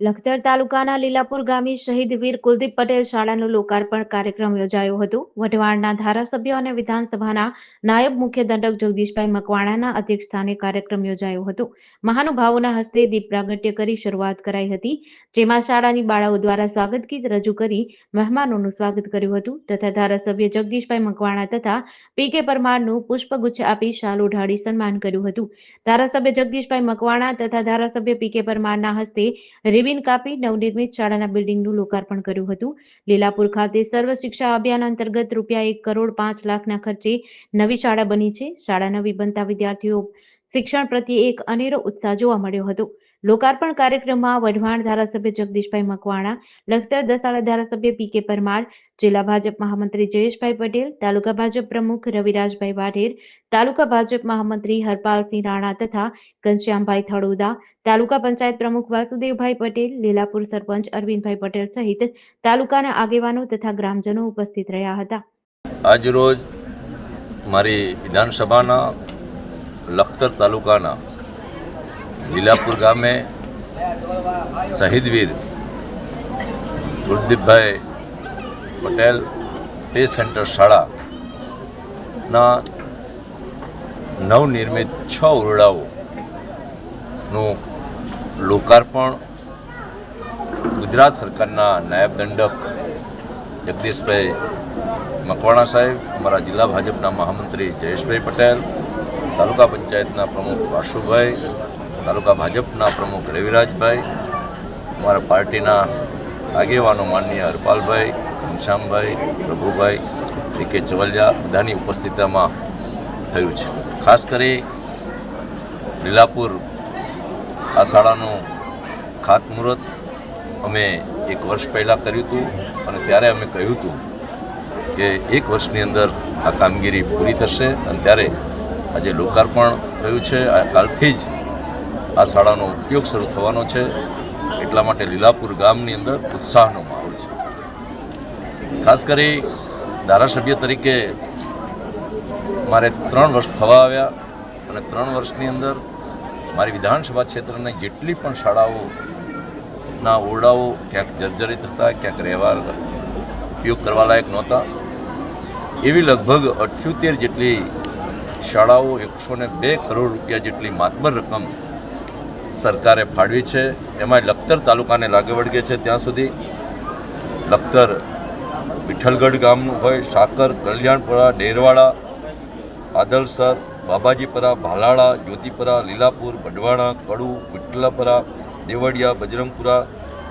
લખતર તાલુકાના લીલાપુર ગામે શહીદ વીર કુલદીપ પટેલ શાળાનું લોકાર્પણ કાર્યક્રમ યોજાયો હતો. વઢવાણના ધારાસભ્ય અને વિધાનસભાના નાયબ મુખ્ય દંડક જગદીશભાઈ મકવાણાના અધ્યક્ષસ્થાને કાર્યક્રમ યોજાયો હતો. મહાનુભાવોના હસ્તે દીપ પ્રાગટ્ય કરી શરૂઆત કરાઈ હતી, જેમાં શાળાની બાળાઓ દ્વારા સ્વાગત ગીત રજૂ કરી મહેમાનોનું સ્વાગત કર્યું હતું તથા ધારાસભ્ય જગદીશભાઈ મકવાણા તથા પી કે પરમારનું પુષ્પગુચ્છ આપી શાલ ઓઢાડી સન્માન કર્યું હતું. ધારાસભ્ય જગદીશભાઈ મકવાણા તથા ધારાસભ્ય પી કે પરમારના હસ્તે રિબિન કાપી નવનિર્મિત શાળાના બિલ્ડિંગનું લોકાર્પણ કર્યું હતું. લીલાપુર ખાતે સર્વ શિક્ષા અભિયાન અંતર્ગત રૂપિયા એક કરોડ પાંચ લાખના ખર્ચે નવી શાળા બની છે. શાળા નવી બનતા વિદ્યાર્થીઓ શિક્ષણ પ્રત્યે એક અનેરો ઉત્સાહ જોવા મળ્યો હતો. લોકાર્પણ કાર્યક્રમમાં વઢવાણ ધારાસભ્ય જગદીશભાઈ મકવાણા, લખતર દસાડા ધારાસભ્ય પી કે પરમાર, જિલ્લા ભાજપ મહામંત્રી જયેશભાઈ પટેલ, તાલુકા ભાજપ પ્રમુખ રવિરાજભાઈ વાઢેર, તાલુકા ભાજપ મહામંત્રી હરપાલસિંહ રાણા તથા ઘનશ્યામભાઈ થળોદા તાલુકા પંચાયત પ્રમુખ વાસુદેવભાઈ પટેલ, લીલાપુર સરપંચ અરવિંદભાઈ પટેલ સહિત તાલુકાના આગેવાનો તથા ગ્રામજનો ઉપસ્થિત રહ્યા હતા. આજરોજ મારી વિધાનસભાના લખતર તાલુકાના લીલાપુર ગામે શહીદવીર ગુરદીપભાઈ પટેલ પે સેન્ટર શાળાના નવનિર્મિત છ ઓરડાઓનું લોકાર્પણ ગુજરાત સરકારના નાયબ દંડક જગદીશભાઈ મકવાણા સાહેબ, અમારા જિલ્લા ભાજપના મહામંત્રી જયેશભાઈ પટેલ, તાલુકા પંચાયતના પ્રમુખ વાસુભાઈ તાલુકા ભાજપના પ્રમુખ રવિરાજભાઈ, અમારા પાર્ટીના આગેવાનો માનનીય હરપાલભાઈ, ઘનશ્યામભાઈ, પ્રભુભાઈ એ કે ચવલિયા બધાની ઉપસ્થિતિમાં થયું છે. ખાસ કરી લીલાપુર આ શાળાનું ખાતમુહૂર્ત અમે એક વર્ષ પહેલાં કર્યું હતું અને ત્યારે અમે કહ્યું હતું કે એક વર્ષની અંદર આ કામગીરી પૂરી થશે અને ત્યારે આજે લોકાર્પણ થયું છે. કાલથી જ આ શાળાનો ઉપયોગ શરૂ થવાનો છે. એટલા માટે લીલાપુર ગામની અંદર ઉત્સાહનો માહોલ છે. ખાસ કરી ધારાસભ્ય તરીકે મારે ત્રણ વર્ષ થવા આવ્યા અને ત્રણ વર્ષની અંદર મારી વિધાનસભા ક્ષેત્રની જેટલી પણ શાળાઓના ઓરડાઓ ક્યાંક જર્જરિત હતા, ક્યાંક રહેવા ઉપયોગ કરવા લાયક નહોતા. એવી લગભગ અઠ્યોતેર જેટલી શાળાઓ એકસો ને બે કરોડ રૂપિયા જેટલી માતબર રકમ સરકારે ફાળવી છે. એમાં લખતર તાલુકાને લાગે વળગે છે. ત્યાં સુધી લખતર વિઠ્ઠલગઢ ગામનું હોય, સાકર, કલ્યાણપુરા, ડેરવાડા, આદલસર, બાબાજીપરા, ભાલાળા, જ્યોતિપરા, લીલાપુર બડવાણા કડુ, વિઠ્ઠલાપરા દેવડિયા બજરંગપુરા,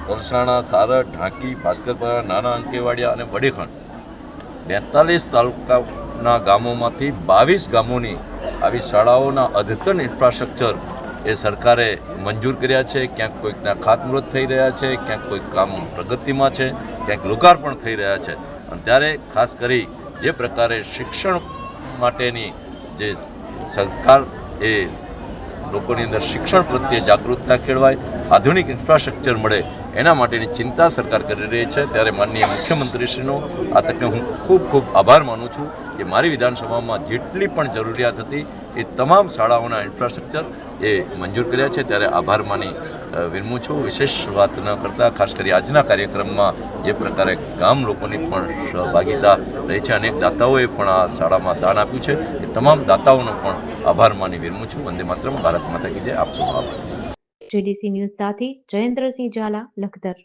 તલસાણા સારડ ઢાંકી, ભાસ્કરપરા, નાના અંકેવાડિયા અને વડેખંડ. બેતાલીસ તાલુકાના ગામોમાંથી બાવીસ ગામોની આવી શાળાઓના અદ્યતન ઇન્ફ્રાસ્ટ્રક્ચર એ સરકારે મંજૂર કર્યા છે. ક્યાંક કોઈકના ખાતમુહૂર્ત થઈ રહ્યા છે, ક્યાંક કોઈક કામ પ્રગતિમાં છે, ક્યાંક લોકાર્પણ થઈ રહ્યા છે. અને ત્યારે ખાસ કરી જે પ્રકારે શિક્ષણ માટેની જે સરકાર એ લોકોની અંદર શિક્ષણ પ્રત્યે જાગૃતતા કેળવાય, આધુનિક ઇન્ફ્રાસ્ટ્રક્ચર મળે, એના માટેની ચિંતા સરકાર કરી રહી છે. ત્યારે માનનીય મુખ્યમંત્રીશ્રીનો આ તકે હું ખૂબ ખૂબ આભાર માનું છું કે મારી વિધાનસભામાં જેટલી પણ જરૂરિયાત હતી એ તમામ શાળાઓના ઇન્ફ્રાસ્ટ્રક્ચર એ મંજૂર કર્યા છે. ત્યારે આભાર માની અ, વિરમું છું. વિશેષ વાત ન કરતાં ખાસ કરી આજના કાર્યક્રમમાં જે પ્રકારે ગામ લોકોની પણ સહભાગીતા રહી છે અનેક દાતાઓએ પણ આ શાળામાં દાન આપ્યું છે. એ તમામ દાતાઓનો પણ આભાર માની વિરમું છું. વંદે માત્ર ભારત માતા કીજે આપ સૌનો આભાર. જેડીસી ન્યૂઝ સાથે જયેન્દ્રસિંહ ઝાલા લખતર.